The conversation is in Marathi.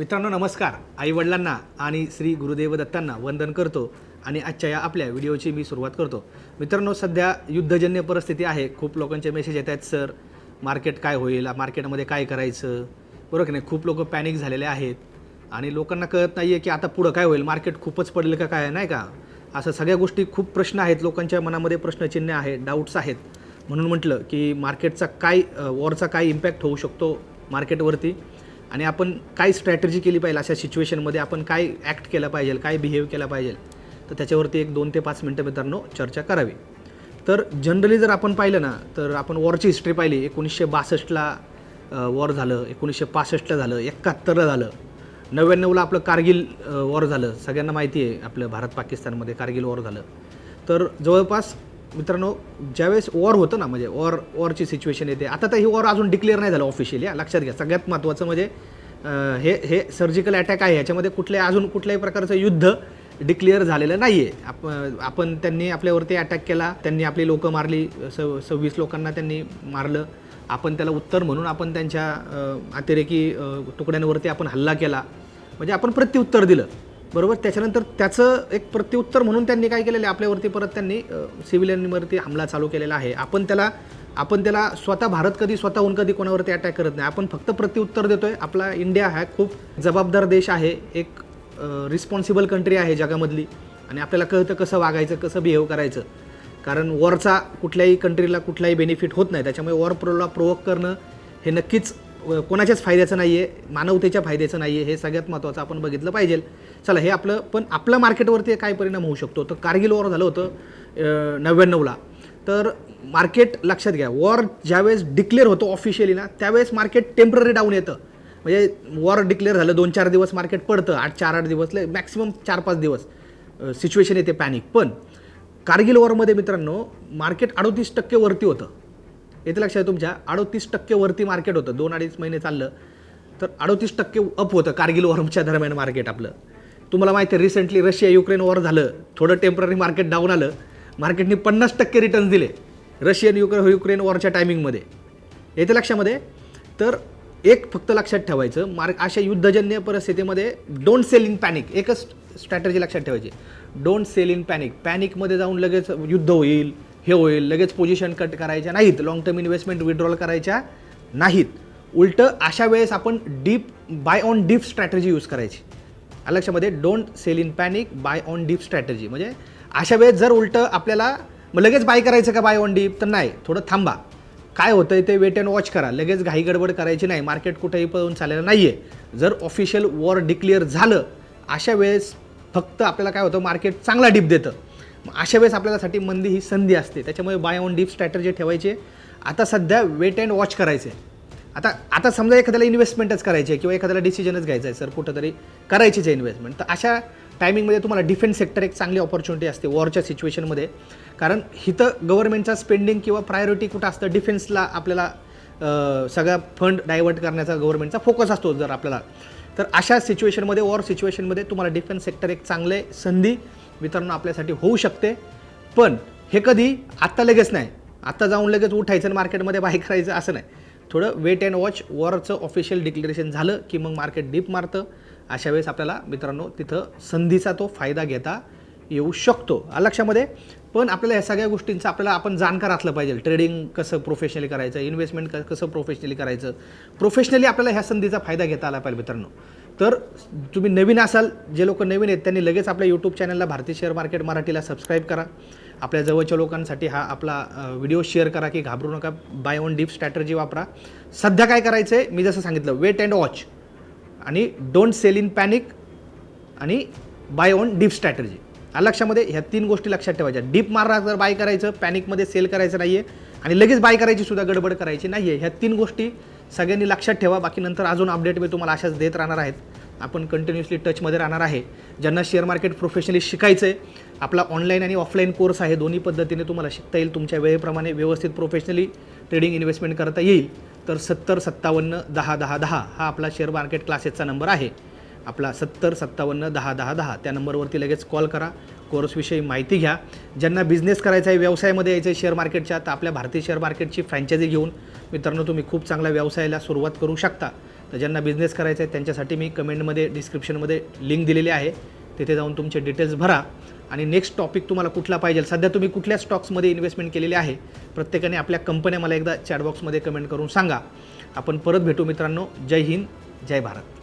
मित्रांनो नमस्कार. आईवडिलांना आणि श्री गुरुदेव दत्तांना वंदन करतो आणि आजच्या या आपल्या व्हिडिओची मी सुरुवात करतो. मित्रांनो सध्या युद्धजन्य परिस्थिती आहे. खूप लोकांचे मेसेज येत आहेत सर मार्केट काय होईल? मार्केटमध्ये काय करायचं? बरोबर की नाही? खूप लोक पॅनिक झालेले आहेत. आणि लोकांना कळत नाही आहे की आता पुढं काय होईल? मार्केट खूपच पडेल का काय? नाही का? असं सगळ्या गोष्टी खूप प्रश्न आहेत. लोकांच्या मनामध्ये प्रश्नचिन्ह आहेत डाऊट्स आहेत. म्हणून म्हटलं की मार्केटचा काय वॉरचा काय इम्पॅक्ट होऊ शकतो मार्केटवरती आणि आपण काय स्ट्रॅटेजी केली पाहिजे अशा सिच्युएशनमध्ये आपण काय ॲक्ट केलं पाहिजे काय बिहेव केला पाहिजे तर त्याच्यावरती एक दोन ते पाच मिनटं मित्रांनो चर्चा करावी. तर जनरली जर आपण पाहिलं ना तर आपण वॉरची हिस्ट्री पाहिली. एकोणीसशे बासष्टला वॉर झालं एकोणीसशे पासष्टला झालं एकाहत्तरला झालं. नव्याण्णवला आपलं कारगिल वॉर झालं. सगळ्यांना माहिती आहे आपलं भारत पाकिस्तानमध्ये कारगिल वॉर झालं. तर जवळपास मित्रांनो ज्यावेळेस वॉर होतं ना म्हणजे वॉर वॉरची सिच्युएशन येते आता तर ही वॉर अजून डिक्लेअर नाही झालं ऑफिशियली लक्षात घ्या. सगळ्यात महत्त्वाचं म्हणजे हे हे सर्जिकल अटॅक आहे याच्यामध्ये कुठल्या अजून कुठल्याही प्रकारचं युद्ध डिक्लेअर झालेलं नाही आहे आप आपण त्यांनी आपल्यावरती अटॅक केला त्यांनी आपली लोकं मारली स सव्वीस लोकांना त्यांनी मारलं आपण त्याला उत्तर म्हणून आपण त्यांच्या अतिरेकी तुकड्यांवरती आपण हल्ला केला म्हणजे आपण प्रत्युत्तर दिलं. बरोबर त्याच्यानंतर त्याचं एक प्रत्युत्तर म्हणून त्यांनी काय केलेलं आहे आपल्यावरती परत त्यांनी सिव्हिलियनवरती हमला चालू केलेला आहे. आपण त्याला आपण त्याला स्वतः भारत कधी स्वतःहून कधी कोणावरती अटॅक करत नाही. आपण फक्त प्रत्युत्तर देतोय आपला इंडिया हा खूप जबाबदार देश आहे एक रिस्पॉन्सिबल कंट्री आहे जगामधली. आणि आपल्याला कळतं कसं वागायचं कसं बिहेव करायचं. कारण वॉरचा कुठल्याही कंट्रीला कुठलाही बेनिफिट होत नाही. त्याच्यामुळे वॉर प्रोला प्रोवोक करणं हे नक्कीच कोणाच्याच फायद्याचं नाही आहे मानवतेच्या फायद्याचं नाही आहे हे सगळ्यात महत्त्वाचं आपण बघितलं पाहिजे. चला हे आपलं पण आपल्या मार्केटवरती काय परिणाम होऊ शकतो? तर कारगिल वॉर झालं होतं नव्याण्णवला. तर मार्केट लक्षात घ्या वॉर ज्यावेळेस डिक्लेअर होतो ऑफिशियली ना त्यावेळेस मार्केट टेंपररी डाऊन येतं. म्हणजे वॉर डिक्लेअर झालं दोन चार दिवस मार्केट पडतं आठ चार आठ दिवस मॅक्सिमम चार पाच दिवस सिच्युएशन येते पॅनिक. पण कारगिल वॉरमध्ये मित्रांनो मार्केट अडोतीस टक्के वरती होतं. येते लक्षात तुमच्या अडोतीस टक्के वरती मार्केट होतं. दोन अडीच महिने चाललं तर अडोतीस टक्के अप होतं कारगिल वॉरच्या दरम्यान मार्केट आपलं. तुम्हाला माहिती आहे रिसेंटली रशिया युक्रेन वॉर झालं थोडं टेंपररी मार्केट डाऊन आलं मार्केटने पन्नास टक्के रिटर्न्स दिले रशियन युक्रेन युक्रेन वॉरच्या टायमिंगमध्ये येते लक्षामध्ये? तर एक फक्त लक्षात ठेवायचं मार्क अशा युद्धजन्य परिस्थितीमध्ये डोंट सेल इन पॅनिक एकच स्ट्रॅटर्जी लक्षात ठेवायची. डोंट सेल इन पॅनिक पॅनिकमध्ये जाऊन लगेच युद्ध होईल हे होईल. लगेच पोझिशन कट करायच्या नाहीत. लाँग टर्म इन्व्हेस्टमेंट विड्रॉल करायच्या नाहीत. उलटं अशा वेळेस आपण dip buy on dip strategy use करायची. आलं लक्षामध्ये? Don't sell in panic buy on dip strategy म्हणजे अशा वेळेस जर उलटं आपल्याला मग लगेच बाय करायचं का बाय ऑन डीप तर नाही. थोडं थांबा. काय होतं आहे ते वेट अँड वॉच करा. लगेच घाई गडबड करायची नाही. मार्केट कुठेही पळून चाललेलं नाही आहे जर ऑफिशियल वॉर डिक्लेअर झालं अशा वेळेस फक्त आपल्याला काय होतं? मार्केट चांगला डीप देतं. मग अशा वेळेस आपल्यासाठी मंदी ही संधी असते. त्याच्यामुळे बाय ऑन डीप स्ट्रॅटर्जी ठेवायची. आता सध्या वेट अँड वॉच करायचे. आता आता समजा एखाद्याला इन्व्हेस्टमेंटच करायची आहे किंवा एखाद्याला डिसिजनच घ्यायचा आहे सर कुठंतरी करायचीच आहे इन्व्हेस्टमेंट तर अशा टायमिंगमध्ये तुम्हाला डिफेन्स सेक्टर एक चांगली ऑपॉर्च्युनिटी असते वॉरच्या सिच्युएशनमध्ये कारण हिथं गव्हर्नमेंटचा स्पेंडिंग किंवा प्रायोरिटी कुठं असतं डिफेन्सला आपल्याला सगळा फंड डायव्हर्ट करण्याचा गव्हर्नमेंटचा फोकस असतो जर आपल्याला. तर अशा सिच्युएशनमध्ये वॉर सिच्युएशनमध्ये तुम्हाला डिफेन्स सेक्टर एक चांगले संधी मित्रांनो आपल्यासाठी होऊ शकते. पण हे कधी? आत्ता लगेच नाही. आत्ता जाऊन लगेच उठायचं आणि मार्केटमध्ये बाय करायचं असं नाही. थोडं वेट अँड वॉच वॉरचं ऑफिशियल डिक्लेरेशन झालं की मग मार्केट डीप मारतं. अशा वेळेस आपल्याला मित्रांनो तिथं संधीचा तो फायदा घेता येऊ शकतो. लक्षामध्ये? पण आपल्याला या सगळ्या गोष्टींचं आपल्याला आपण जाणकार असलं पाहिजे. ट्रेडिंग कसं प्रोफेशनली करायचं इन्व्हेस्टमेंट क कसं प्रोफेशनली करायचं? प्रोफेशनली आपल्याला ह्या संधीचा फायदा घेता आला पाहिजे मित्रांनो. तर तुम्ही नवीन असाल जे लोक नवीन आहेत त्यांनी लगेच आपल्या यूट्यूब चॅनलला भारतीय शेअर मार्केट मराठीला सबस्क्राईब करा. आपल्या जवळच्या लोकांसाठी हा आपला व्हिडिओ शेअर करा की घाबरू नका. बाय ओन डीप स्ट्रॅटर्जी वापरा. सध्या काय करायचं आहे मी जसं सांगितलं वेट अँड वॉच आणि डोंट सेल इन पॅनिक आणि बाय ऑन डीप स्ट्रॅटर्जी आलं लक्षामध्ये ह्या तीन गोष्टी लक्षात ठेवायच्या. डीप मारला जर बाय करायचं पॅनिकमध्ये सेल करायचं नाही आहे आणि लगेच बाय करायची सुद्धा गडबड करायची नाही आहे ह्या तीन गोष्टी सगळ्यांनी लक्षात ठेवा. बाकी नंतर अजून अपडेट मी तुम्हाला अशाच देत राहणार आहेत. आपण कंटिन्युअसली टचमध्ये राहणार आहे. ज्यांना शेअर मार्केट प्रोफेशनली शिकायचं आहे आपला ऑनलाईन आणि ऑफलाईन कोर्स आहे दोन्ही पद्धतीने तुम्हाला शिकता येईल. तुमच्या वेळेप्रमाणे व्यवस्थित प्रोफेशनली ट्रेडिंग इन्व्हेस्टमेंट करता येईल. तर सत्तर सत्तावन्न दहा दहा दहा हा आपला शेअर मार्केट क्लासेसचा नंबर आहे. आपला सत्तर सत्तावन्न दहा दहा दहा त्या नंबरवरती लगेच कॉल करा. कोर्सविषयी माहिती घ्या. ज्यांना बिझनेस करायचा आहे व्यवसायामध्ये यायचं आहे शेअर मार्केटच्या तर आपल्या भारतीय शेअर मार्केटची फ्रँचायझी घेऊन मित्रांनो तुम्ही खूप चांगल्या व्यवसायाला सुरुवात करू शकता. तर ज्यांना बिझनेस करायचा आहे त्यांच्यासाठी मी कमेंटमध्ये डिस्क्रिप्शनमध्ये लिंक दिलेली आहे. तिथे जाऊन तुमचे डिटेल्स भरा. आणि नेक्स्ट टॉपिक तुम्हाला कुठला पाहिजे? सध्या तुम्ही कुठल्या स्टॉक्समध्ये इन्व्हेस्टमेंट केलेली आहे? प्रत्येकाने आपल्या कंपन्या मला एकदा चॅटबॉक्समध्ये कमेंट करून सांगा. आपण परत भेटू मित्रांनो. जय हिंद जय भारत.